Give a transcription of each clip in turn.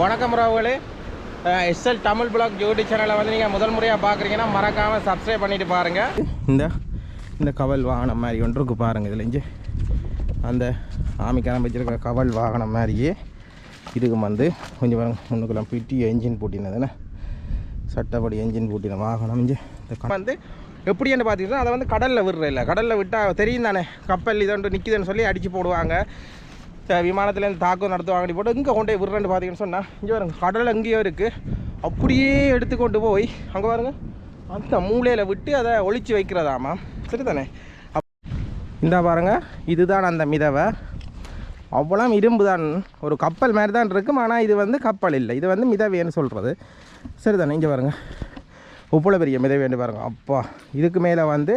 வணக்கம் ராவுகளே SL Tamil blog YouTube சேனலை வந்து நீங்கள் முதல் முறையாக பார்க்குறீங்கன்னா மறக்காமல் சப்ஸ்கிரைப் பண்ணிவிட்டு பாருங்கள் இந்த இந்த கவல் வாகனம் மாதிரி ஒன்று இருக்குது பாருங்கள் இதுலேருந்து அந்த ஆமிக்கான வச்சுருக்க கவல் வாகனம் மாதிரியே இதுக்கு வந்து கொஞ்சம் பாருங்க முன்னுக்கெல்லாம் என்ஜின் பூட்டினதுன்னு சட்டப்படி என்ஜின் பூட்டின வாகனம் இங்கே இந்த வந்து எப்படின்னு பார்த்தீங்கன்னா அதை வந்து கடலில் விடுற இல்லை கடலில் விட்டால் தெரியும் தானே கப்பல் இதோண்டு நிற்கிதுன்னு சொல்லி அடித்து போடுவாங்க. விமானத்துலேருந்து தாக்கம் நடத்துவாங்கன்னு போட்டு இங்கே கொண்டு போய் விடுறேன்னு பார்த்தீங்கன்னு சொன்னால் இங்கே பாருங்க கடல் அங்கேயோ இருக்குது அப்படியே எடுத்து கொண்டு போய் அங்கே பாருங்க அந்த மூலையில் விட்டு அதை ஒழிச்சு வைக்கிறதாமா. சரி தானே இந்த பாருங்க இதுதான் அந்த மிதவை. அவ்வளோ இரும்பு தான் ஒரு கப்பல் மாதிரி தான் இருக்கும் ஆனால் இது வந்து கப்பல் இல்லை. இது வந்து மிதவைன்னு சொல்கிறது சரி தானே இங்கே பாருங்க உப்புல பெரிய மிதவைன்னு பாருங்க. அப்பா இதுக்கு மேலே வந்து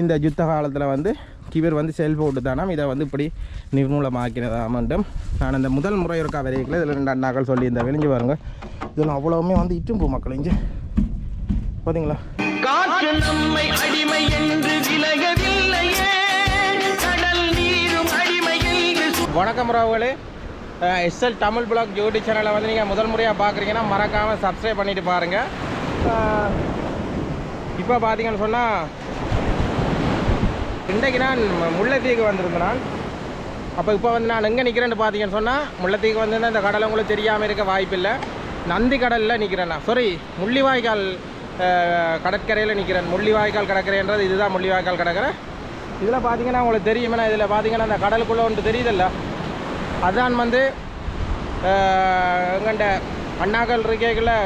இந்த யுத்த காலத்தில் வந்து கிவர் வந்து செல் போட்டு தானாம். இதை வந்து இப்படி நிர்மூலமாக்கினதாமண்டும் நான் இந்த முதல் முறை இருக்கா வரைக்கும் இதில் ரெண்டு அண்ணாக்கள் சொல்லி இந்த வெளிஞ்சு பாருங்க. இதில் அவ்வளவுமே வந்து இட்டும்பு மக்கள் இங்கே பார்த்தீங்களா காற்று நம்மை அடிமை என்று விலகவில்லையே. கடல் நீரும் அடிமை என்று சொ- வணக்கம் ராவுகளே எஸ்எல் தமிழ் பிளாக் யூடியூப் சேனலை வந்து நீங்கள் முதல் முறையாக பார்க்குறீங்கன்னா மறக்காமல் சப்ஸ்கிரைப் பண்ணிட்டு பாருங்கள் இப்போ பார்த்தீங்கன்னு சொன்னால் இன்றைக்கு நான் முல்லைத்தீவுக்கு வந்திருந்தேன் நான். அப்போ இப்போ வந்து நான் எங்கே நிற்கிறேன்னு பார்த்தீங்கன்னு சொன்னால் முல்லைத்தீவுக்கு வந்து இந்த கடலை உங்களுக்கு தெரியாமல் இருக்க வாய்ப்பில்லை நந்தி கடலில் நிற்கிறேன் நான். சாரி முள்ளிவாய்க்கால் கடற்கரையில் நிற்கிறேன் முள்ளிவாய்க்கால் கடற்கரைன்றது இதுதான் முள்ளிவாய்க்கால் கடற்கரை. இதில் பார்த்தீங்கன்னா உங்களுக்கு தெரியுமே இதில் பார்த்தீங்கன்னா அந்த கடலுக்குள்ளே ஒன்று தெரியுதில்ல. அதான் வந்து எங்கண்ட அண்ணாக்கள் இருக்கைகளில்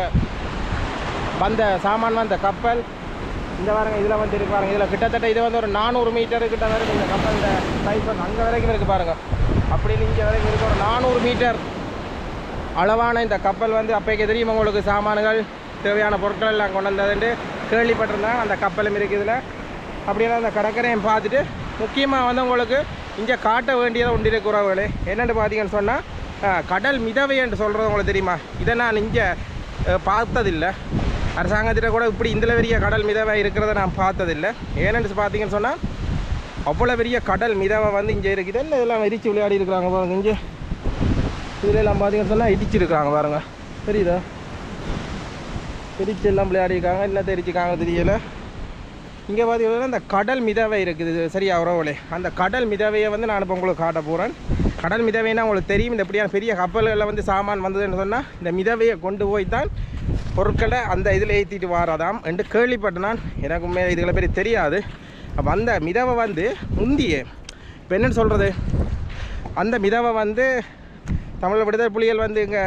வந்த சாமான் வந்த கப்பல். இந்த பாருங்க இதில் வந்து இருக்கு பாருங்க இதில் கிட்டத்தட்ட இது வந்து ஒரு நானூறு மீட்டர் கிட்ட வரைக்கும் இந்த கப்பல் இந்த சைஸ் அங்கே வரைக்கும் இருக்குது பாருங்கள் அப்படின்னு இங்கே வரைக்கும் இருக்கு ஒரு நானூறு மீட்டர் அளவான இந்த கப்பல் வந்து அப்போக்கே தெரியும் உங்களுக்கு? சாமான்கள் தேவையான பொருட்கள் எல்லாம் கொண்டு வந்ததுன்ட்டு கேள்விப்பட்டிருந்தேன். அந்த கப்பலும் இருக்குது இதில். அப்படின்னா அந்த கடற்கரையும் பார்த்துட்டு முக்கியமாக வந்து உங்களுக்கு இங்கே காட்ட வேண்டியதை ஒன்று இருக்கு உறவுகளே. என்னென்னு பார்த்தீங்கன்னு சொன்னால் கடல் மிதவை என்று சொல்கிறது உங்களுக்கு தெரியுமா? இதை நான் இங்கே பார்த்ததில்லை. அரசாங்கத்தில் கூட இப்படி இந்த பெரிய கடல் மிதவை இருக்கிறத நான் பார்த்ததில்லை. ஏன்னு பார்த்தீங்கன்னு சொன்னால் அவ்வளோ பெரிய கடல் மிதவை வந்து இங்கே இருக்குது. என்ன இதெல்லாம் இடிச்சு விளையாடி இருக்கிறாங்க பாருங்க இங்கே. இதில் எல்லாம் பார்த்தீங்கன்னு சொன்னால் இடிச்சிருக்கிறாங்க பாருங்க. தெரியுதா? திரிச்செல்லாம் எல்லாம் விளையாடிருக்காங்க என்ன தெரிச்சுக்காங்க தெரியல. இங்கே பார்த்தீங்கன்னா இந்த கடல் மிதவை இருக்குது. சரியா உறவுகளே. அந்த கடல் மிதவையை வந்து நான் இப்போ உங்களுக்கு காட்ட போகிறேன் கடல் மிதவைனா உங்களுக்கு தெரியும். இந்த இப்படியான பெரிய கப்பல்களில் வந்து சாமான் வந்ததுன்னு சொன்னால் இந்த மிதவையை கொண்டு போய் தான் பொருட்களை அந்த இதில் ஏற்றிட்டு வாராதாம் என்று கேள்விப்பட்டனான். நான் எனக்கு உண்மையாக இதுகளை பெரிய தெரியாது. அப்போ அந்த மிதவை வந்து முந்தியே இப்போ என்னன்னு சொல்கிறது அந்த மிதவை வந்து தமிழ் விடுதலை புலிகள் வந்து இங்கே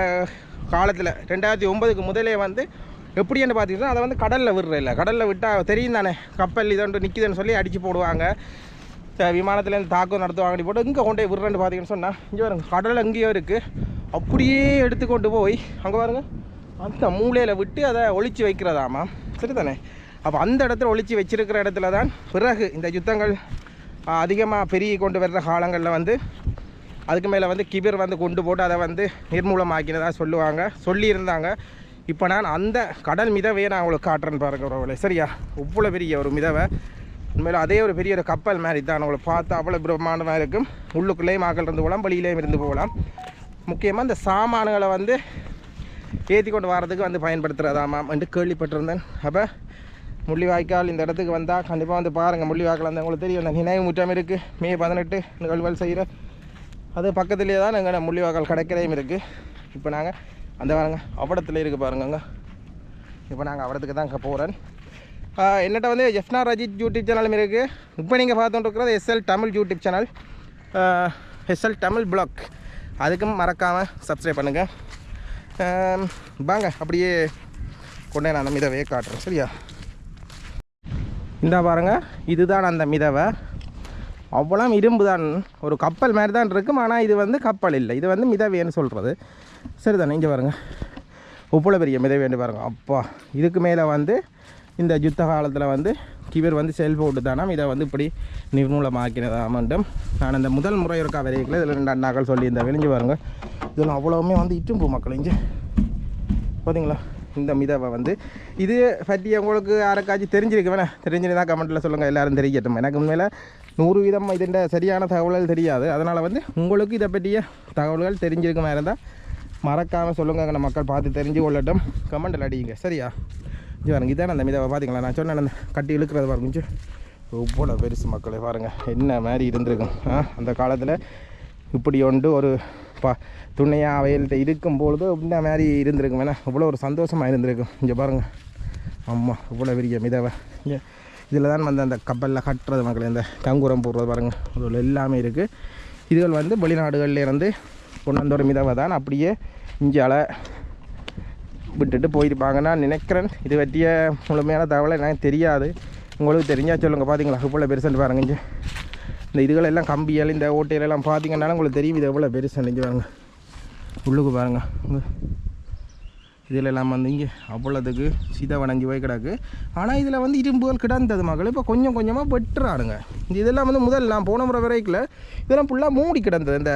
காலத்தில் ரெண்டாயிரத்தி ஒம்பதுக்கு முதலே வந்து எப்படின்னு பார்த்தீங்கன்னா அதை வந்து கடலில் விடுற இல்லை கடலில் விட்டால் தெரியும் தானே கப்பல் இதோண்டு நிற்கிதுன்னு சொல்லி அடித்து போடுவாங்க. விமானத்துலேருந்து தாக்கம் நடத்துவாங்க போட்டு இங்கே கொண்டு போய் விடுறேன்னு பார்த்தீங்கன்னு சொன்னால் இங்கே பாருங்க கடல் எங்கேயோ இருக்குது அப்படியே எடுத்து கொண்டு போய் அங்கே பாருங்க அந்த மூலையில் விட்டு அதை ஒழிச்சு வைக்கிறதாமா சரி தானே அப்போ அந்த இடத்துல ஒழிச்சு வச்சிருக்கிற இடத்துல தான் பிறகு இந்த யுத்தங்கள் அதிகமாக பெருகி கொண்டு வர்ற காலங்களில் வந்து அதுக்கு மேலே வந்து கிபிர் வந்து கொண்டு போட்டு அதை வந்து நிர்மூலமாக்கினதாக சொல்லுவாங்க சொல்லியிருந்தாங்க. இப்போ நான் அந்த கடல் மிதவையை நான் உங்களுக்கு காட்டுறேன்னு பாருங்க உறவுகளே. சரியா? இவ்வளோ பெரிய ஒரு மிதவை. உண்மையில் அதே ஒரு பெரிய ஒரு கப்பல் மாதிரி தான் உங்களை பார்த்தா அவ்வளோ பிரம்மாண்டமாக இருக்கும். உள்ளுக்குள்ளேயும் ஆக்கள் இருந்து போகலாம் வெளியிலேயும் இருந்து போகலாம். முக்கியமாக இந்த சாமான்களை வந்து ஏற்றி கொண்டு வரதுக்கு வந்து பயன்படுத்துகிறதாமாம் என்று கேள்விப்பட்டிருந்தேன். அப்போ முள்ளிவாய்க்கால் இந்த இடத்துக்கு வந்தால் கண்டிப்பாக வந்து பாருங்கள் முள்ளிவாய்க்கால் வந்து உங்களுக்கு தெரியும். இந்த நினைவு முற்றம் இருக்குது மே பதினெட்டு நிகழ்வுகள் செய்கிற அது பக்கத்துலேயே தான் எங்கள் முள்ளிவாய்க்கால் கடற்கரையும் இருக்குது இப்போ நாங்கள் அந்த பாருங்கள் அவடத்தில் இருக்குது பாருங்கங்க. இப்போ நாங்கள் அவடத்துக்கு தான் போகிறேன் என்னட்ட வந்து எஃப்னா ரஜித் யூடியூப் சேனலும் இருக்குது இப்போ நீங்கள் பார்த்துட்டு இருக்கிறது SL Tamil YouTube channel SL Tamil blog அதுக்கும் மறக்காமல் சப்ஸ்கிரைப் பண்ணுங்கள் வாங்க அப்படியே கொண்டே நான் அந்த மிதவையை காட்டுறேன். சரியா? இந்த பாருங்க இதுதான் அந்த மிதவை. அவ்வளோ இரும்பு தான் ஒரு கப்பல் மாதிரி தான் இருக்கும் ஆனால் இது வந்து கப்பல் இல்லை. இது வந்து மிதவைன்னு சொல்கிறது சரி தானே இங்கே பாருங்கள் இவ்வளோ பெரிய மிதவேன்னு பாருங்கள் அப்பா இதுக்கு மேலே வந்து இந்த யுத்த காலத்தில் வந்து இவர் வந்து செல் போட்டு தானாம் இதை வந்து இப்படி நிர்மூலமாக்கினதாமண்டும் நான் இந்த முதல் முறை இருக்கா வரைக்கும் இதில் ரெண்டு அண்ணாக்கள் சொல்லி இந்த வெளிஞ்சு பாருங்க. இதில் அவ்வளோவுமே வந்து இட்டும்பு மக்கள் இங்கே பார்த்தீங்களா இந்த மிதவை வந்து. இது பற்றி உங்களுக்கு யாருக்காச்சும் தெரிஞ்சிருக்கு வேணா. தெரிஞ்சிருந்தா கமெண்ட்டில் சொல்லுங்கள் எல்லோரும் தெரியட்டும் எனக்கு உண்மையில் நூறு வீதம் இதன் சரியான தகவல்கள் தெரியாது. அதனால் வந்து உங்களுக்கு இதை பற்றிய தகவல்கள் தெரிஞ்சிருக்குமா இருந்தால் மறக்காமல் சொல்லுங்க. அங்கே மக்கள் பார்த்து தெரிஞ்சு கொள்ளட்டும் கமெண்டில் அடியுங்க. சரியா? இது பாருங்க இதான அந்த மிதவை பார்த்தீங்களா நான் சொன்னேன் அந்த கட்டி இழுக்கிறது பாருங்க கொஞ்சம் இவ்வளோ பெருசு மக்களே பாருங்கள் என்ன மாதிரி இருந்திருக்கும் ஆ? அந்த காலத்தில் இப்படி ஒன்று ஒரு பா துணையாக அவைகள்கிட்ட இருக்கும் பொழுது இந்த மாதிரி இருந்திருக்கும் வேணா இவ்வளோ ஒரு சந்தோஷமாக இருந்திருக்கும். இங்கே பாருங்கள் ஆமாம் இவ்வளோ பெரிய மிதவை. இங்கே இதில் தான் வந்து அந்த கப்பலில் கட்டுறது மக்கள் இந்த கங்குரம் போடுறது பாருங்கள் அதில் எல்லாமே இருக்குது இதுகள் வந்து வெளிநாடுகள்லேருந்து கொண்டு வந்த ஒரு மிதவை தான். அப்படியே இங்கே விட்டுட்டு போயிருப்பாங்க. நான் நினைக்கிறேன் இது பற்றிய முழுமையான தகவலை எனக்கு தெரியாது. உங்களுக்கு தெரிஞ்சால் சொல்லுங்கள் பார்த்தீங்களா இவ்வளோ பெருசுன்னு பாருங்க இந்த இதுகளெல்லாம் கம்பியால் இந்த ஓட்டையிலெல்லாம் பார்த்தீங்கன்னாலும் உங்களுக்கு தெரியும் இது எவ்வளோ பெருசு இங்கே பாருங்க. உள்ளுக்கு பாருங்க இதில் எல்லாம் வந்து இங்கே அவ்வளோதுக்கு சீதா வணங்கி போய் கிடக்கு. ஆனால் இதில் வந்து இரும்புகள் கிடந்தது மகள். இப்போ கொஞ்சம் கொஞ்சமாக வெட்டுறாருங்க இதெல்லாம் வந்து முதல்ல நான் போன முறை வரைக்கில் இதெல்லாம் ஃபுல்லாக மூடி கிடந்தது. இந்த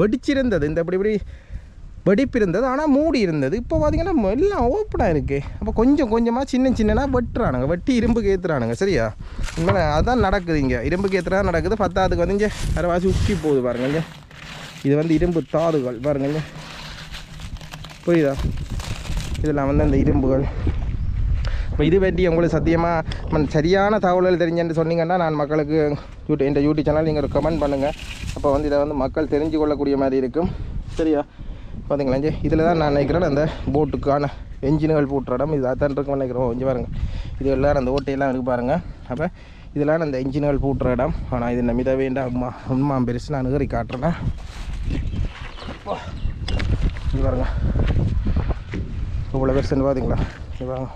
வெடிச்சிருந்தது. இந்த இப்படி இப்படி வெடிப்பு இருந்தது ஆனால் மூடி இருந்தது இப்போ பார்த்தீங்கன்னா எல்லாம் ஓப்பனாக இருக்குது அப்போ கொஞ்சம் கொஞ்சமாக சின்ன சின்னனா வெட்டுறானுங்க. வெட்டி இரும்புக்கு கேத்துறானுங்க சரியா? உண்மையில அதுதான் நடக்குது இங்கே. இரும்புக்கு ஏற்றுறா நடக்குது. பத்தாவதுக்கு வந்து இங்கே அரைவாசி உக்கி போகுது பாருங்க இது வந்து இரும்பு தாதுகள் பாருங்க புரியுதா? இதெல்லாம் வந்து அந்த இரும்புகள். இப்போ இது பற்றி உங்களுக்கு சத்தியமாக சரியான தகவல்கள் தெரிஞ்சுன்னு சொன்னீங்கன்னா நான் மக்களுக்கு யூடியூப் இந்த யூடியூப் சேனல் நீங்கள் ஒரு கமெண்ட் பண்ணுங்கள் அப்போ வந்து இதை வந்து மக்கள் தெரிஞ்சு கொள்ளக்கூடிய மாதிரி இருக்கும். சரியா? பார்த்தீங்களா இங்கே இதில் தான் நான் நினைக்கிறேன் அந்த போட்டுக்கான என்ஜின்கள் போட்டுற இடம். இது அதான் இருக்கும் நினைக்கிறோம் கொஞ்சம் பாருங்கள் இது எல்லாம் அந்த ஓட்டையெல்லாம் இருக்கு பாருங்கள் அப்போ இதெல்லாம் அந்த என்ஜின்கள் போட்டுற இடம். ஆனால் இது நமித வேண்டாம். அம்மா உண்மா பெருசு நான் நிகரி காட்டுறேன். இது பாருங்க. இவ்வளோ பெருசுன்னு பார்த்தீங்களா இது பாருங்க.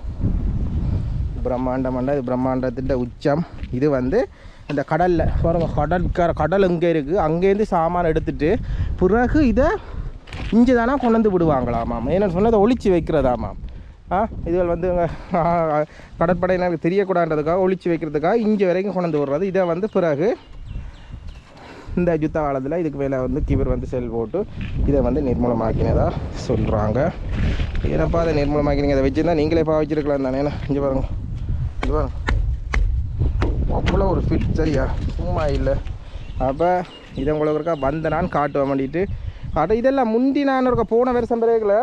பிரம்மாண்டமாண்டா இது பிரம்மாண்டத்தின் உச்சம். இது வந்து இந்த கடலில். பாருங்கள் கடல் கடல் இங்கே இருக்குது அங்கேருந்து சாமான் எடுத்துகிட்டு பிறகு இதை இங்கே தானே கொண்டு வந்து விடுவாங்களாமாம்? ஏன்னு சொன்னால் அதை ஒழிச்சு வைக்கிறதாமாம். ஆ இதுகள் வந்து கடற்படையினருக்கு தெரியக்கூடாதுன்றதுக்காக ஒளிச்சு வைக்கிறதுக்காக இங்கே வரைக்கும் கொண்டு வந்து விடுறது. இதை வந்து பிறகு இந்த யுத்த காலத்தில் இதுக்கு மேலே வந்து கிவர் வந்து செல் போட்டு இதை வந்து நிர்மூலமாக்கினதாக சொல்கிறாங்க ஏன்னப்பா அதை நிர்மூலமாக்கினீங்க? அதை வச்சுருந்தா நீங்களே பாவிச்சிருக்கலாம் தானே இங்கே பாருங்க. இங்கே பாருங்க. அவ்வளோ ஒரு ஃபிட் சரியா? சும்மா இல்லை. அப்போ இதை உங்களுக்கு இருக்கா வந்த நான் காட்டுவேன் வேண்டிட்டு அட இதெல்லாம் முந்தி நான் இருக்க போன வருஷம் பிறகுல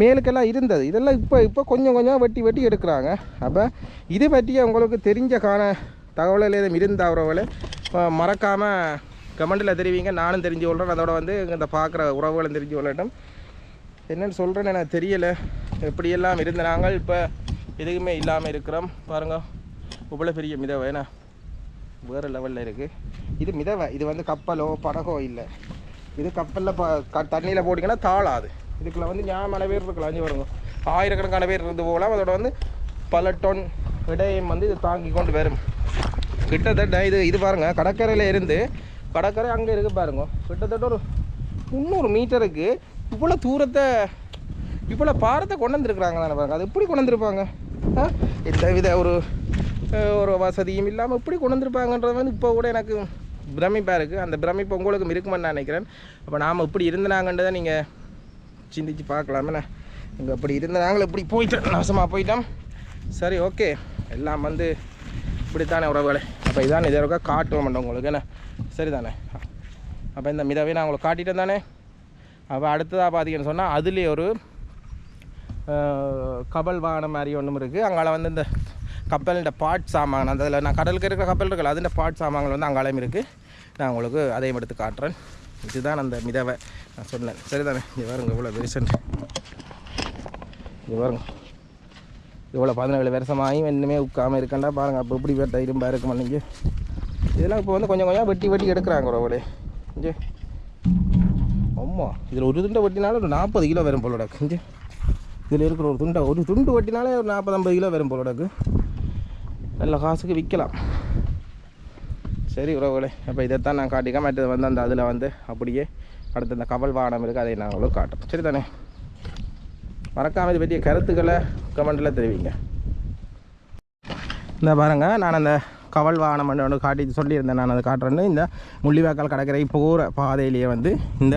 மேலுக்கெல்லாம் இருந்தது. இதெல்லாம் இப்போ இப்போ கொஞ்சம் கொஞ்சம் வெட்டி வெட்டி எடுக்கிறாங்க. அப்போ இது பற்றிய உங்களுக்கு தெரிஞ்ச காண தகவல் எதுவும் இருந்தால் உறவுகளை மறக்காமல் கமெண்டில் தெரிவிங்க. நானும் தெரிஞ்சு கொள்கிறேன் அதோட வந்து இந்த பார்க்குற உறவுகளும் தெரிஞ்சு கொள்ளட்டும். என்னென்னு சொல்கிறேன்னு எனக்கு தெரியலை. எப்படியெல்லாம் இருந்த நாங்கள் இப்போ எதுவுமே இல்லாமல் இருக்கிறோம். பாருங்க. இவ்வளோ பெரிய மிதவை. என்ன வேறு லெவலில் இருக்குது இது மிதவை. இது வந்து கப்பலோ படகோ இல்லை. இது கப்பலில் ப க தண்ணியில் போட்டிங்கன்னா தாளாது. இதுக்குள்ள வந்து ஞாபகம் பேர் இருக்கலாம் அஞ்சு வருங்க. ஆயிரக்கணக்கான பேர் இருந்து போகலாம். அதோட வந்து பல டன் விடயம் வந்து இது தாங்கி கொண்டு வரும். கிட்டத்தட்ட இது இது பாருங்கள் கடற்கரையில் இருந்து கடற்கரை அங்கே இருக்கு பாருங்க. கிட்டத்தட்ட ஒரு முந்நூறு மீட்டருக்கு இவ்வளோ தூரத்தை இவ்வளோ பாரத்தை கொண்டு வந்துருக்குறாங்க தானே பாருங்க. அது எப்படி கொண்டு வந்திருப்பாங்க? எந்த வித ஒரு ஒரு வசதியும் இல்லாமல் இப்படி கொண்டு வந்திருப்பாங்கன்றது வந்து இப்போ கூட எனக்கு பிரமிப்பாக இருக்குது அந்த பிரமிப்பு உங்களுக்கும் இருக்குமென்னு நான் நினைக்கிறேன். அப்போ நாம் இப்படி இருந்தனாங்கன்றதை நீங்கள் சிந்திச்சு பார்க்கலாமே. இங்கே அப்படி இருந்தாங்களே இப்படி போயிட்டோம். நாசமாக போயிட்டோம். சரி ஓகே. எல்லாம் வந்து இப்படித்தானே உறவுகளை. அப்போ இதான் இதை இருக்கா காட்டுவோம் மாட்டோம் உங்களுக்கு. என்ன? சரி தானே அப்போ இந்த மிதவை நான் உங்களுக்கு காட்டிட்டேன் தானே? அப்போ அடுத்ததாக பார்த்தீங்கன்னு சொன்னால் அதுலேயே ஒரு கபல் வாகனம் மாதிரி ஒன்றும் இருக்குது அங்கால வந்து இந்த கப்பலின் பாட் சாமான் அந்த அதில் நான் கடலுக்கு இருக்கிற கப்பல் இருக்குல்ல அதில் பாட் சாமான்கள் வந்து அங்காலையும் இருக்குது நான் உங்களுக்கு அதையும் எடுத்து காட்டுறேன். இதுதான் அந்த மிதவை. நான் சொன்னேன். சரிதானே? இது பாருங்க இவ்வளோ பெருசன் இது பாருங்க. இவ்வளோ பதினேழு வருஷமாயும் இன்னுமே உட்காமல் இருக்கண்டா. பாருங்கள் அப்போ இப்படி பேட்ட தைரியமாக இருக்கும் நீங்கள் இதெல்லாம் இப்போ வந்து கொஞ்சம் கொஞ்சம் வெட்டி வெட்டி எடுக்கிறாங்க உறவுகளே இங்கே. ஆமாம் இதில் ஒரு துண்டை வெட்டினாலும் ஒரு நாற்பது கிலோ வரும் போலோட இங்கே. இதில் இருக்கிற ஒரு துண்டை ஒரு துண்டு வெட்டினாலே ஒரு நாற்பது ஐம்பது கிலோ வரும் போலோடக்கு நல்ல காசுக்கு விற்கலாம் சரி உறவுகளே அப்போ இதைத்தான் நான் காட்டிக்க மற்றது வந்து அந்த அதில் வந்து அப்படியே அடுத்து அந்த கவல் வாகனம் இருக்குது அதை நான் உங்களுக்கு காட்டுறேன் சரி தானே மறக்காமல் இது பற்றிய கருத்துக்களை கமெண்டில் தெரிவிங்க. இந்த பாருங்க நான் அந்த கவல் வாகனம் ஒன்று காட்டி சொல்லியிருந்தேன். நான் அதை காட்டுறேன்னு இந்த முள்ளிவாக்கால் கடற்கரை போகிற பாதையிலேயே வந்து இந்த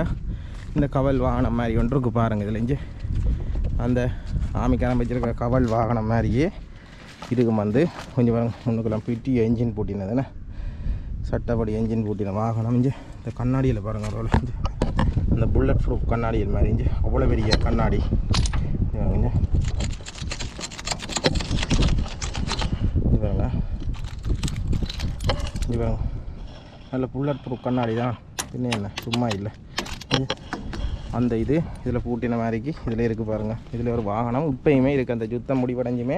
இந்த கவல் வாகனம் மாதிரி ஒன்று இருக்குது பாருங்கள் இதில் இங்கே அந்த ஆமிக்காரம் வச்சிருக்கிற கவல் வாகனம் மாதிரியே இதுக்கு வந்து கொஞ்சம் பாருங்க முன்னுக்கெல்லாம் பிடி என்ஜின் போட்டினதுன்னு சட்டப்படி என்ஜின் பூட்டின வாகனம் இங்கே. இந்த கண்ணாடியில் பாருங்கள் அவ்வளோ இங்கே. அந்த புல்லட் ப்ரூஃப் கண்ணாடியில் மாதிரி இங்கே. அவ்வளோ பெரிய கண்ணாடி. இங்க இது பாருங்க. இது பாருங்க. நல்ல புல்லட் ப்ரூஃப் கண்ணாடி தான். இன்னும் என்ன? சும்மா இல்லை. அந்த இது இதில் பூட்டின மாதிரிக்கு இதில் இருக்குது பாருங்கள் இதில் ஒரு வாகனம். இப்பயுமே இருக்குது அந்த யுத்தம் முடிவடைஞ்சுமே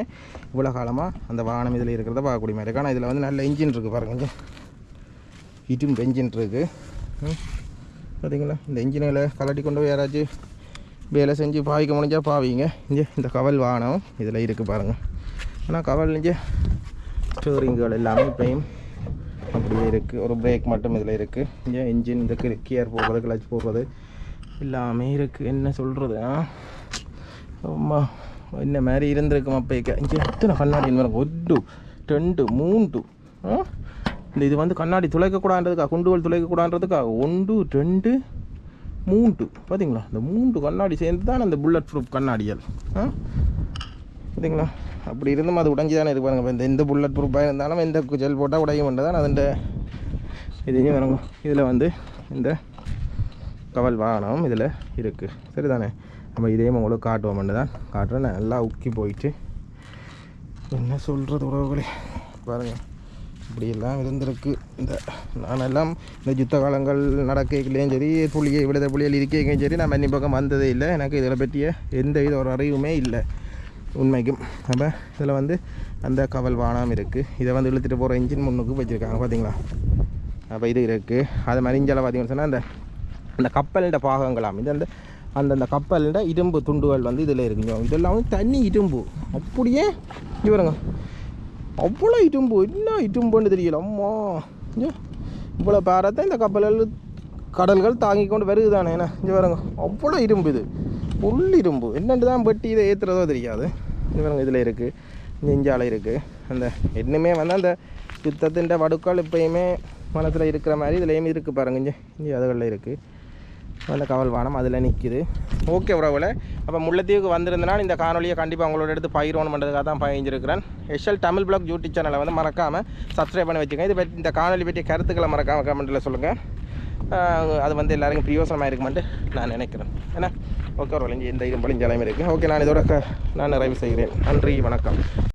இவ்வளோ காலமாக அந்த வாகனம் இதில் இருக்கிறத பார்க்கக்கூடிய மாதிரி இருக்குது ஆனால் இதில் வந்து நல்ல இன்ஜின் இருக்குது பாருங்க ஹீட்டும் பெஞ்சின் இருக்குது பார்த்தீங்களா இந்த இன்ஜினில் கலட்டி கொண்டு போய் யாராச்சும் வேலை செஞ்சு பாவிக்க முடிஞ்சால் பாவிங்க. இங்கே இந்த கவல் வாகனம் இதில் இருக்குது பாருங்கள் ஆனால் கவல் இங்கே ஸ்டோரிங்குகள் எல்லாமே இப்பயும் அப்படியே இருக்குது ஒரு பிரேக் மட்டும் இதில் இருக்குது இங்கே இன்ஜின் இந்த கியர் போடுறது கிளச் போடுறது எல்லாமே இருக்குது என்ன சொல்கிறது ஆ? என்ன மாதிரி இருந்திருக்கும் அப்போ இங்கே எத்தனை கண்ணாடி வரும் ஒன்று ரெண்டு மூன்று ஆ? இந்த இது வந்து கண்ணாடி துளைக்கக்கூடாதுக்கா குண்டுகள் துளைக்கக்கூடாதுக்கா ஒன்று ரெண்டு மூன்று. பார்த்தீங்களா இந்த மூன்று கண்ணாடி சேர்ந்து தான் அந்த புல்லட் ப்ரூஃப் கண்ணாடிகள். ஆ? பார்த்தீங்களா அப்படி இருந்தும் அது உடஞ்சி தானே இருக்கு பாருங்க. இந்த எந்த புல்லட் ப்ரூஃபாக இருந்தாலும் எந்த ஜெல் போட்டால் உடையும் பண்ணுறதான் அதுண்ட இதையும் வருங்க இதில் வந்து இந்த கவல் வாகனம் இதில் இருக்குது சரிதானே? நம்ம இதையும் உங்களுக்கு காட்டுவோம் தான் காட்டுறேன். நல்லா உக்கி போயிட்டு என்ன சொல்கிறது உறவுகளே? பாருங்கள் இப்படியெல்லாம் இருந்திருக்கு. இந்த நானெல்லாம் இந்த யுத்த காலங்கள் நடக்கலையும் சரி புள்ளியை விடுத புலிகள் இருக்கையும் சரி நான் மன்னி பக்கம் வந்ததே இல்லை. எனக்கு இதில் பற்றிய எந்த வித ஒரு அறிவுமே இல்லை. உண்மைக்கும். நம்ம இதில் வந்து அந்த கவல் வானம் இருக்குது இதை வந்து இழுத்துட்டு போகிற இன்ஜின் முன்னுக்கு வச்சுருக்காங்க பார்த்தீங்களா? அப்போ இது இருக்குது அது மாதிரி இஞ்சலை பார்த்தீங்கன்னு சொன்னால் அந்த அந்த கப்பல்ட பாகங்களாம். இது அந்த அந்தந்த கப்பலிட இரும்பு துண்டுகள் வந்து இதில் இருக்குங்க. இதெல்லாம் வந்து தண்ணி இரும்பு அப்படியே இவருங்க அவ்வளோ இடும்பு என்ன இடும்புன்னு தெரியல. அம்மா. இவ்வளோ பேரத்தை இந்த கப்பல்கள் கடல்கள் தாங்கி கொண்டு வருது தானே என்ன? இங்கே பாருங்க. அவ்வளோ இரும்பு இது. புல் இரும்பு என்னென்று தான் பெட்டி இதை ஏற்றுறதோ தெரியாது. இது பாருங்க இதில் இருக்குது நெஞ்சாலை இருக்குது அந்த இன்னுமே வந்து அந்த யுத்தத்தின் வடுக்கள் இப்பயுமே மனசில் இருக்கிற மாதிரி இதுலேயுமே இருக்குது பாருங்க இங்கே. இங்கே அதுகளில் இருக்குது அந்த கவல் வானம் அதில் நிற்குது ஓகே உறவுல அப்போ முல்லைத்தீவுக்கு வந்திருந்தனா இந்த காணொலியை கண்டிப்பாக உங்களோட எடுத்து பயிரோன் பண்ணுறதுக்காக தான் பயஞ்சிருக்கிறேன் எஸ்எல் தமிழ் பிளாக் யூடியூப் சேனலை வந்து மறக்காமல் சப்ஸ்கிரைப் பண்ணி வச்சுக்கோங்க. இது பற்றி இந்த காணொலி பற்றி கருத்துக்களை மறக்காமல் கமெண்ட்டில் சொல்லுங்கள் அது வந்து எல்லாருக்கும் பிரியோசனமாக இருக்குமென்ட்டு நான் நினைக்கிறேன். ஏன்னா ஓகே ஒரு இந்த இது பழிஞ்சாலையும் இருக்குது ஓகே நான் இதோட நான் நிறைவு செய்கிறேன். நன்றி வணக்கம்.